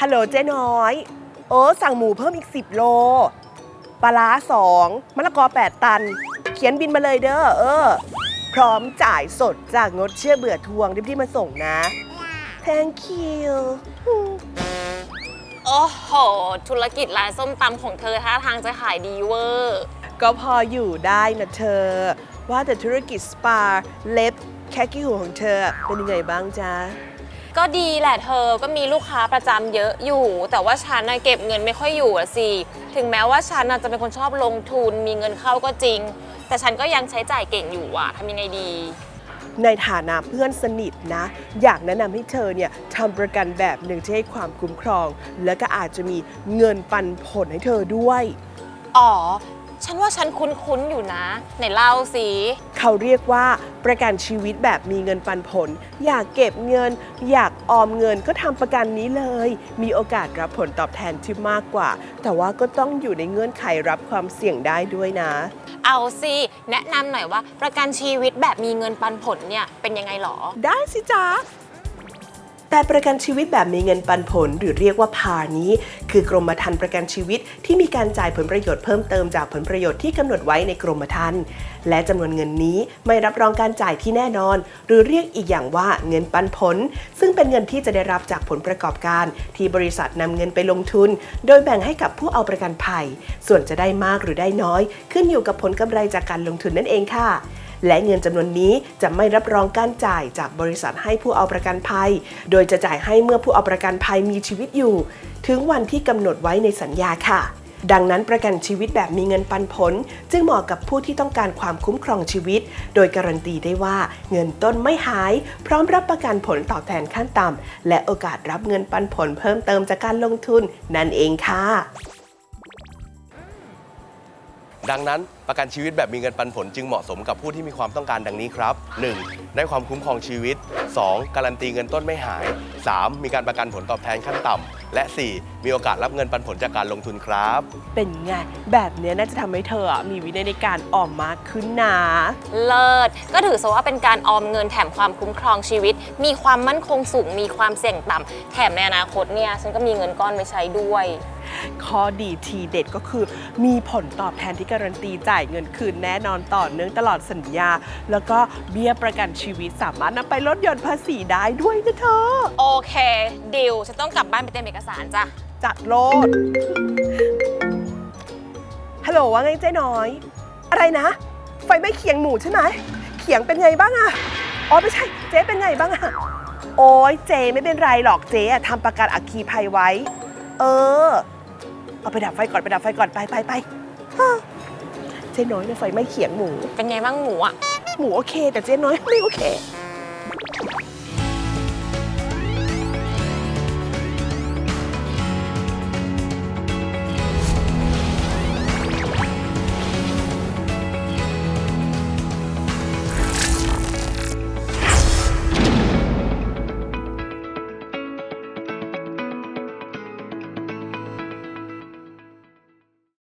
ฮัลโหลเจ๊น้อย เออสั่งหมูเพิ่มอีก 10 โล ปลาร้าสองมะละกอ 8 ตัน เขียนบินมาเลยเด้อเออ พร้อมจ่ายสดจากงดเชื่อเบื่อทวงรีบที่มาส่งนะ thank you โอ้โห ธุรกิจร้านส้มตำของเธอท่าทางจะขายดีเวอร์ ก็พออยู่ได้นะเธอ ว่าแต่ธุรกิจสปาเล็บแค่กี้หูของเธอเป็นยังไงบ้างจ๊ะ ก็ดีแหละเธอก็มีลูกค้าประจำเยอะอยู่ แต่ว่าฉันน่ะเก็บเงินไม่ค่อยอยู่อะสิ ถึงแม้ว่าฉันน่ะจะเป็นคนชอบลงทุนมีเงินเข้าก็จริง แต่ฉันก็ยังใช้จ่ายเก่งอยู่อะทำยังไงดี ในฐานะเพื่อนสนิทนะ อยากแนะนำให้เธอเนี่ยทำประกันแบบหนึ่งที่ให้ความคุ้มครอง และก็อาจจะมีเงินปันผลให้เธอด้วย อ๋อ ฉันว่าฉันคุ้นๆอยู่นะ ไหนเล่าสิ เขาเรียกว่าประกันชีวิตแบบมีเงินปันผล อยากเก็บเงิน อยากออมเงินก็ทำประกันนี้เลย มีโอกาสรับผลตอบแทนที่มากกว่า แต่ว่าก็ต้องอยู่ในเงื่อนไขรับความเสี่ยงได้ด้วยนะ เอาสิ แนะนำหน่อยว่าประกันชีวิตแบบมีเงินปันผลเนี่ยเป็นยังไงหรอ ได้สิจ๊ะ แต่ประกันชีวิตแบบมีเงินปันผล หรือเรียกว่าพานี้ คือกรมธรรม์ประกันชีวิตที่มีการจ่ายผลประโยชน์เพิ่มเติมจากผลประโยชน์ที่กำหนดไว้ในกรมธรรม์และจำนวนเงินนี้ไม่รับรองการจ่ายที่แน่นอน หรือเรียกอีกอย่างว่าเงินปันผล ซึ่งเป็นเงินที่จะได้รับจากผลประกอบการ ที่บริษัทนำเงินไปลงทุน โดยแบ่งให้กับผู้เอาประกันภัย ส่วนจะได้มากหรือได้น้อย ขึ้นอยู่กับผลกำไรจากการลงทุนนั่นเองค่ะ และเงินจำนวนนี้จะไม่รับรองการจ่ายจากบริษัทให้ผู้เอาประกันภัย โดยจะจ่ายให้เมื่อผู้เอาประกันภัยมีชีวิตอยู่ ถึงวันที่กำหนดไว้ในสัญญาค่ะดังนั้นประกันชีวิตแบบมีเงินปันผล จึงเหมาะกับผู้ที่ต้องการความคุ้มครองชีวิต โดยการันตีได้ว่าเงินต้นไม่หาย พร้อมรับประกันผลตอบแทนขั้นต่ำและโอกาสรับเงินปันผลเพิ่มเติมจากการลงทุนนั่นเองค่ะ ดังนั้นประกันชีวิตแบบมีเงินปันผลจึงเหมาะสมกับผู้ที่มีความต้องการดังนี้ครับ 1. ได้ความคุ้มครองชีวิต 2. การันตีเงินต้นไม่หาย 3. มีการประกันผลตอบแทนขั้นต่ำและ 4. มีโอกาสรับเงินปันผลจากการลงทุนครับ เป็นไง แบบเนี้ยน่าจะทำให้เธออะมีวินัยในการออมมากขึ้นนะ เลิศ ก็ถือซะว่าเป็นการออมเงินแถมความคุ้มครองชีวิต มีความมั่นคงสูง มีความเสี่ยงต่ำแถมในอนาคตเนี่ยฉันก็มีเงินก้อนไว้ใช้ด้วย ข้อดีทีเด็ดก็คือ มีผลตอบแทนที่การันตีจ่ายเงินคืนแน่นอนต่อเนื่องตลอดสัญญา แล้วก็เบี้ยประกันชีวิตสามารถนำไปลดหย่อนภาษีได้ด้วยนะเธอ โอเคดิวฉันต้องกลับบ้านไปเตรียมเอกสารจ้ะ จัดโลด ฮัลโหลว่าไงเจ๊น้อย อะไรนะ ไฟไหม้เขียงหมูใช่ไหม เขียงเป็นไงบ้างอะอ๋อไม่ใช่ เจ๊เป็นไงบ้างอะโอ้ยเจ๊ไม่เป็นไรหรอกเจ๊อะทำประกันอัคคีภัยไว้ เออ เอาไปดับไฟก่อนไปดับไฟก่อนไปไปไปเจ๊น้อยเนี่ยไฟไม่เขียงหมู เป็นไงบ้างหมูอะ หมูโอเค แต่เจ๊น้อยไม่โอเค